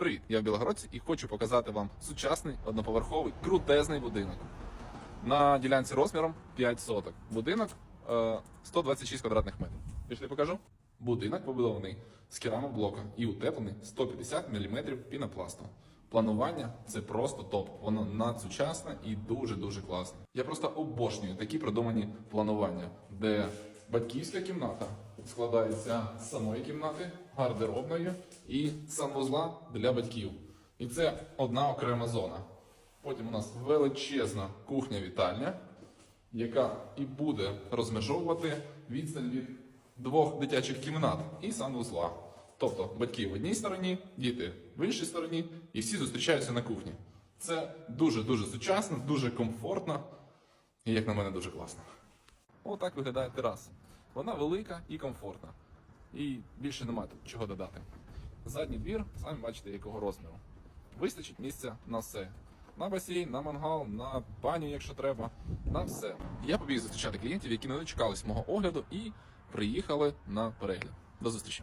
Привіт, я в Білогородці і хочу показати вам сучасний одноповерховий крутезний будинок. На ділянці розміром 5 соток. Будинок е, 126 квадратних метрів. Пішли покажу. Будинок побудований з керамоблока і утеплений 150 мм пінопласту. Планування це просто топ. Воно надсучасне і дуже-дуже класне. Я просто обожнюю такі продумані планування, де батьківська кімната складається з самої кімнати, гардеробної і санвузла для батьків. І це одна окрема зона. Потім у нас величезна кухня-вітальня, яка і буде розмежовувати відстань від двох дитячих кімнат і санвузла. Тобто батьки в одній стороні, діти в іншій стороні, і всі зустрічаються на кухні. Це дуже-дуже сучасно, дуже комфортно і, як на мене, дуже класно. Отак виглядає тераса. Вона велика і комфортна. І більше нема чого додати. Задній двір, самі бачите, якого розміру. Вистачить місця на все. На басейн, на мангал, на баню, якщо треба, на все. Я побіг зустрічати клієнтів, які не дочекались мого огляду і приїхали на перегляд. До зустрічі!